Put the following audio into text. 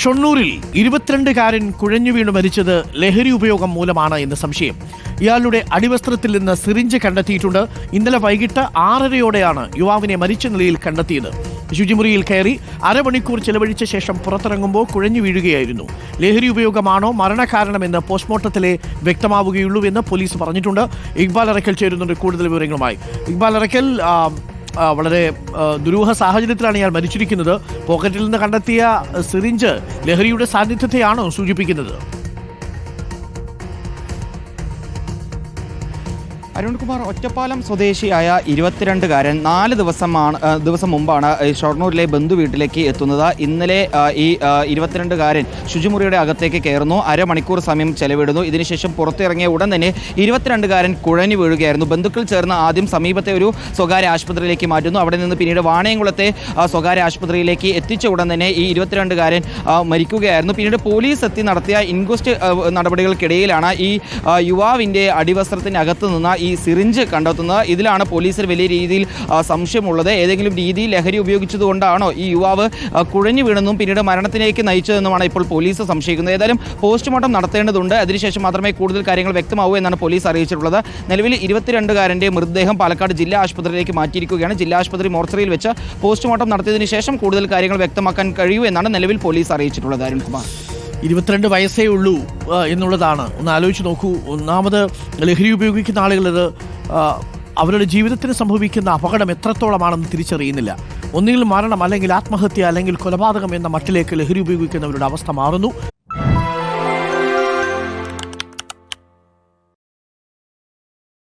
ഷൊണ്ണൂരിൽ ഇരുപത്തിരണ്ടുകാരൻ കുഴഞ്ഞു വീണ് മരിച്ചത് ലഹരി ഉപയോഗം മൂലമാണ് എന്ന് സംശയം. ഇയാളുടെ അടിവസ്ത്രത്തിൽ നിന്ന് സിറിഞ്ച് കണ്ടെത്തിയിട്ടുണ്ട്. ഇന്നലെ വൈകിട്ട് ആറരയോടെയാണ് യുവാവിനെ മരിച്ച നിലയിൽ കണ്ടെത്തിയത്. ശുചിമുറിയിൽ കയറി അരമണിക്കൂർ ചെലവഴിച്ച ശേഷം പുറത്തിറങ്ങുമ്പോൾ കുഴഞ്ഞു വീഴുകയായിരുന്നു. ലഹരി ഉപയോഗമാണോ മരണകാരണമെന്ന് പോസ്റ്റ്മോർട്ടത്തിലെ വ്യക്തമാവുകയുള്ളൂ എന്ന് പോലീസ് പറഞ്ഞിട്ടുണ്ട്. ഇക്ബാൽ അറക്കൽ ചേരുന്നുണ്ട് കൂടുതൽ വിവരങ്ങളുമായി. ഇക്ബാൽ അറക്കൽ വളരെ ദുരൂഹ സാഹചര്യത്തിലാണ് ഇയാൾ മരിച്ചിരിക്കുന്നത്. പോക്കറ്റിൽ നിന്ന് കണ്ടെത്തിയ സിറിഞ്ച് ലഹരിയുടെ സാന്നിധ്യത്തെയാണോ സൂചിപ്പിക്കുന്നത്? അരുൺകുമാർ ഒറ്റപ്പാലം സ്വദേശിയായ ഇരുപത്തിരണ്ടുകാരൻ നാല് ദിവസമാണ് ദിവസം മുമ്പാണ് ഷൊർണൂരിലെ ബന്ധു വീട്ടിലേക്ക് എത്തുന്നത്. ഇന്നലെ ഈ ഇരുപത്തിരണ്ടുകാരൻ ശുചിമുറിയുടെ അകത്തേക്ക് കയറുന്നു. അരമണിക്കൂർ സമയം ചെലവിടുന്നു. ഇതിനുശേഷം പുറത്തിറങ്ങിയ ഉടൻ തന്നെ ഇരുപത്തിരണ്ടുകാരൻ കുഴഞ്ഞു വീഴുകയായിരുന്നു. ബന്ധുക്കൾ ചേർന്ന് ആദ്യം സമീപത്തെ ഒരു സ്വകാര്യ ആശുപത്രിയിലേക്ക് മാറ്റുന്നു. അവിടെ നിന്ന് പിന്നീട് വാണയംകുളത്തെ സ്വകാര്യ ആശുപത്രിയിലേക്ക് എത്തിച്ച ഉടൻ തന്നെ ഈ ഇരുപത്തിരണ്ടുകാരൻ മരിക്കുകയായിരുന്നു. പിന്നീട് പോലീസ് എത്തി നടത്തിയ ഇൻക്വസ്റ്റ് നടപടികൾക്കിടയിലാണ് ഈ യുവാവിന്റെ അടിവസ്ത്രത്തിനകത്ത് നിന്ന് സിറിഞ്ച് കണ്ടെത്തുന്നത്. ഇതിലാണ് പോലീസിന് വലിയ രീതിയിൽ സംശയമുള്ളത്. ഏതെങ്കിലും രീതിയിൽ ലഹരി ഉപയോഗിച്ചതുകൊണ്ടാണോ ഈ യുവാവ് കുഴഞ്ഞു വീണെന്നും പിന്നീട് മരണത്തിലേക്ക് നയിച്ചതെന്നുമാണ് ഇപ്പോൾ പോലീസ് സംശയിക്കുന്നത്. ഏതായാലും പോസ്റ്റ്മോർട്ടം നടത്തേണ്ടതുണ്ട്. അതിനുശേഷം മാത്രമേ കൂടുതൽ കാര്യങ്ങൾ വ്യക്തമാവൂ എന്നാണ് പോലീസ് അറിയിച്ചിട്ടുള്ളത്. നിലവിൽ ഇരുപത്തിരണ്ടുകാരന്റെ മൃതദേഹം പാലക്കാട് ജില്ലാ ആശുപത്രിയിലേക്ക് മാറ്റിയിരിക്കുകയാണ്. ജില്ലാ ആശുപത്രി മോർച്ചറിയിൽ വെച്ച് പോസ്റ്റ്മോർട്ടം നടത്തിയതിനു ശേഷം കൂടുതൽ കാര്യങ്ങൾ വ്യക്തമാക്കാൻ കഴിയൂ എന്നാണ് നിലവിൽ പോലീസ് അറിയിച്ചിട്ടുള്ളത്. അരുൺകുമാർ. ഇരുപത്തിരണ്ട് വയസ്സേ ഉള്ളൂ എന്നുള്ളതാണ്. ഒന്ന് ആലോചിച്ച് നോക്കൂ. ഒന്നാമത് ലഹരി ഉപയോഗിക്കുന്ന ആളുകളത് അവരുടെ ജീവിതത്തിന് സംഭവിക്കുന്ന അപകടം എത്രത്തോളമാണെന്ന് തിരിച്ചറിയുന്നില്ല. ഒന്നുകിൽ മരണം അല്ലെങ്കിൽ ആത്മഹത്യ അല്ലെങ്കിൽ കൊലപാതകം എന്ന മട്ടിലേക്ക് ലഹരി ഉപയോഗിക്കുന്നവരുടെ അവസ്ഥ മാറുന്നു.